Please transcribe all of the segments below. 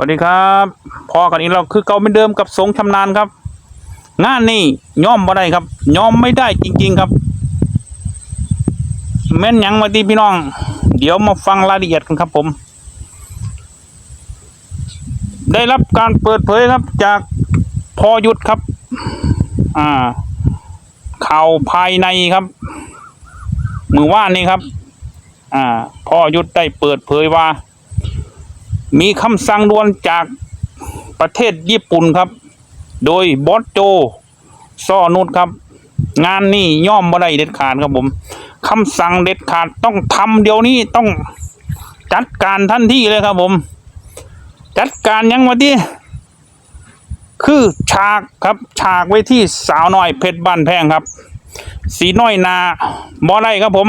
วัสดีครับพอกันอีกเราคือเก่าเหมือนเดิมกับสงชำนาญครับ งานนี้ย่อมบ่ได้ครับย่อมไม่ได้จริง ๆครับ แม่นยังมาดีพี่น้อง เดี๋ยวมาฟังรายละเอียดกันครับผม ได้รับการเปิดเผยครับจากพอยุทธครับ อ่า ข่าวภายในครับ มือว่านนี้ครับ อ่าพ่อยุทธได้เปิดเผยว่า มีคำสั่งด่วนจากประเทศญี่ปุ่นครับ โดยบอสโจซอนุชครับ งานนี้ย่อมบ่ได้เด็ดขาดครับผมคำสั่งเด็ดขาดต้องทำเดี๋ยวนี้ต้องจัดการทันทีเลยครับผม จัดการยังวะที่คือฉากครับฉากไว้ที่สาวน้อยเพชรบ้านแพงครับ สีน้อยนาบ่ได้ครับผม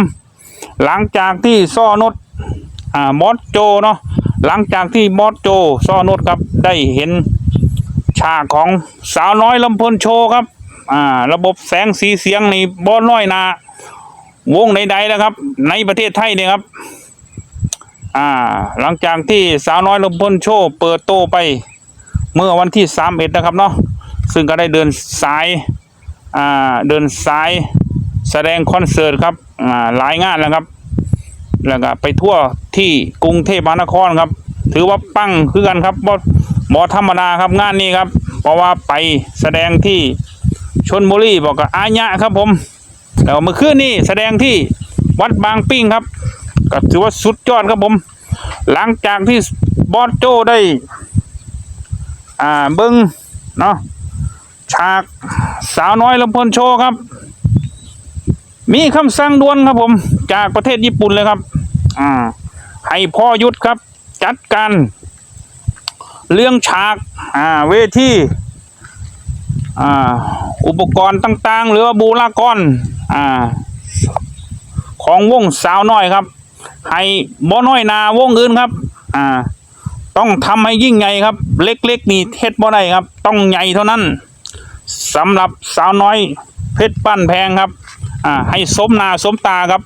หลังจากที่ซ่อนุชอ่าบอสโจเนาะ หลังจากที่บอสโจซ่อนุชครับได้เห็นฉากของสาวน้อยลำเพลินโชว์ครับ อ่า ระบบแสงสีเสียงในบอสน้อยนาวงใดๆนะครับ ในประเทศไทยเนี่ยครับ อ่า หลังจากที่สาวน้อยลำเพลินโชว์เปิดโตไปเมื่อวันที่สามเอ็ดนะครับเนาะซึ่งก็ได้เดินสาย อ่า เดินสายแสดงคอนเสิร์ตครับ อ่า หลายงานแล้วครับ แล้วก็ไปทั่ว ที่กรุงเทพมหานครครับ ถือว่าปั้งคือกันครับบ่บ่ธรรมดาครับงานนี้ครับ เพราะว่าไปแสดงที่ชนบุรีบอกกับอาญะครับผมแล้วเมื่อคืนนี้แสดงที่วัดบางปิ้งครับก็ถือว่าสุดยอดครับผม หลังจากที่บอสโจได้ อ่าเบิ้งเนาะฉากสาวน้อยลำพลินโชว์ครับ มีคำสั่งด่วนครับผม จากประเทศญี่ปุ่นเลยครับ อ่า ให้พ่อยุทธครับ จัดการเรื่องฉากอ่าเวทีอ่าอุปกรณ์ต่างๆ หรือว่าบูรากรอ่าของวงสาวน้อยครับ ให้บ่น้อยนาวงอื่นครับอ่าต้องทำให้ยิ่งใหญ่ครับ เล็กๆนี่เฮ็ดบ่ได้ครับ ต้องใหญ่เท่านั้นสำหรับสาวน้อยเพชรปั้นแพงครับอ่าให้สมนาสมตาครับ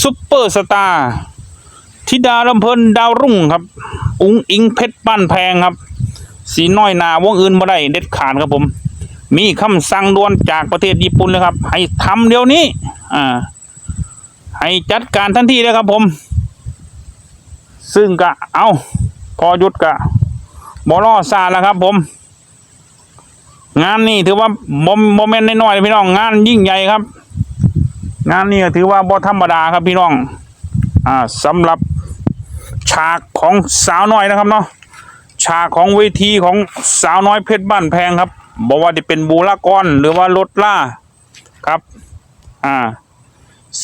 ซุปเปอร์สตาร์ ธิดาลำเพลินดาวรุ่งครับ อุ้งอิงเพชรปั้นแพงครับ สีน้อยนาวงอื่นบ่ได้เด็ดขาดครับผม มีคำสั่งด่วนจากประเทศญี่ปุ่นเลยครับ ให้ทำเดี๋ยวนี้ อ่า ให้จัดการทันทีเลยครับผม ซึ่งก็เอาพอหยุดกะบอลอซาแล้วครับผม งานนี้ถือว่าโมเมนต์น้อยๆพี่น้องงานยิ่งใหญ่ครับ งานนี้ถือว่าบ่ธรรมดาครับพี่น้อง อ่าสำหรับ ฉากของสาวน้อยนะครับเนาะฉากของเวทีของสาวน้อยเพชรบ้านแพงครับบอกว่าจะเป็นบูรากรหรือว่ารถล่าครับอ่า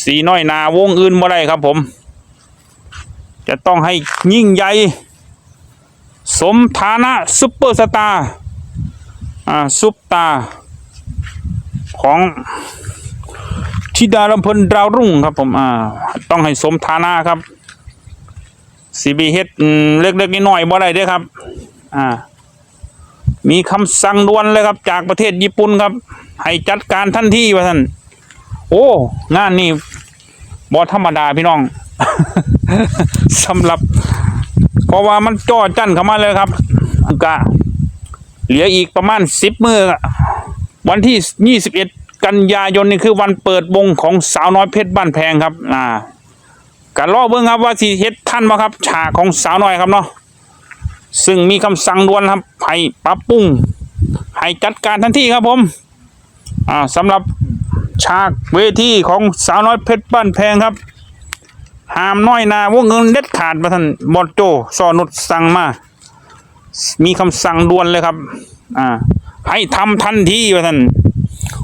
สีน้อยนาวงอื่นบ่ได้ครับผม จะต้องให้ยิ่งใหญ่สมฐานะซุปเปอร์สตาร์อ่าซุปตา ของธิดาลำพลินดาวรุ่งครับผมอ่าต้องให้สมฐานะครับ สีบีเฮ็ดเล็กๆน้อยๆบ่ได้เด้ครับ อ่า มีคำสั่งด่วนเลยครับ จากประเทศญี่ปุ่นครับ ให้จัดการทันทีว่าท่านโอ้ งานนี้บ่ธรรมดาพี่น้องสำหรับ เพราะว่ามันจ่อจั่นเข้ามาเลยครับกะเหลืออีกประมาณสิบมือวันที่ยี่สิบเอ็ดกันยายนนี่คือวันเปิดวงของสาวน้อยเพชรบ้านแพงครับ อ่า กันรอเบิ่งครับว่าสิเฮ็ดท่านบ่ครับฉากของสาวน้อยครับเนาะซึ่งมีคำสั่งด่วนครับให้ปรับปรุงให้จัดการทันทีครับผมอ่าสำหรับฉากเวทีของสาวน้อยเพชรบ้านแพงครับห้ามน้อยนาวงเงินเด็ดขาดมาท่านบอดโจสอนุดสั่งมา มีคำสั่งด่วนเลยครับ อ่า ให้ทำทันทีว่าท่าน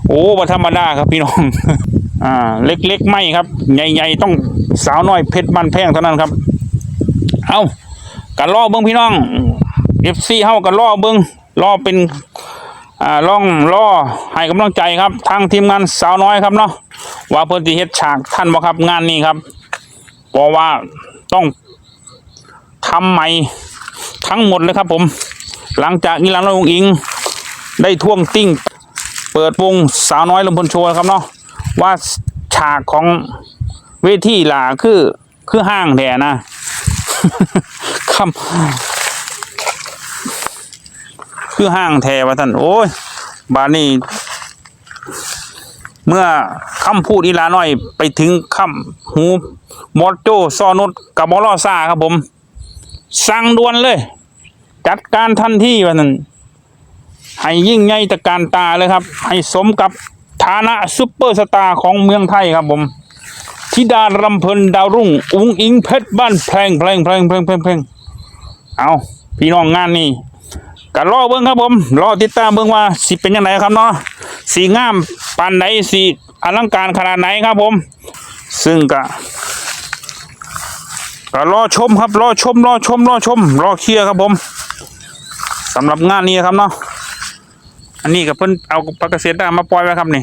โอ้บ่ธรรมดาครับพี่น้อง อ่าเล็กๆไม่ครับใหญ่ๆต้องสาวน้อยเพชรบ้านแพงเท่านั้นครับ เอากันล่อเบิ้งพี่น้องเอฟซีเฮากันล่อเบิ้งล่อเป็นอ่าล่องล่อให้กำลังใจครับทางทีมงานสาวน้อยครับเนาะว่าเพิ่นสิเฮ็ดฉากท่านบ่ครับงานนี้ครับเพราะว่าต้องทำใหม่ทั้งหมดเลยครับผม หลังจากนี้หลังน้องอิง ได้ท่วงติ้ง เปิดวงสาวน้อยลำพลโชว์ครับเนาะ ว่าฉากของเวทีหล่าคือคือห้างแท้นะคำคือห้างแทว่าท่านโอ้ยบานี้เมื่อคำพูดอีลาน้อยไปถึงคำหูมอดโจซอนุดกับบอลอซาครับผม สั่งด่วนเลย จัดการทันทีว่านั้นให้ยิ่งใหญ่ตะการตาเลยครับ ให้สมกับ ฐานะซุปเปอร์สตาร์ของเมืองไทยครับผมธิดารำเพลินดาวรุ่ง อุ้งอิงเพชรบ้านแพงแพงแพงแพงแพงแพงเอาพี่น้องงานนี้ก็รอเบิ้งครับผมรอติดตามเบิ้งว่าสิเป็นยังไงครับเนาะสีงามปานไหนสีอลังการขนาดไหนครับผม ซึ่งก็ก็รอชมครับรอชมรอชมรอชมรอเคลียร์ครับผมสำหรับงานนี้ครับเนาะ อันนี้กับเพิ่นเอาปลากระเซ็นมาปล่อยไว้ครับนี่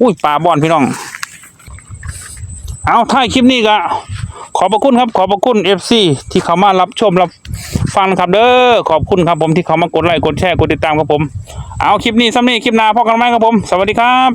อุ้ยปลาบอนพี่น้อง เอาท้ายคลิปนี้ก็ขอบพระคุณครับ ขอบพระคุณเอฟซีที่เขามารับชมรับฟังครับเด้อขอบคุณครับผมที่เขามากดไลค์กดแชร์กดติดตามครับผม เอาคลิปนี้ซ้ำนี้คลิปหน้าพอกันไหมครับผม สวัสดีครับ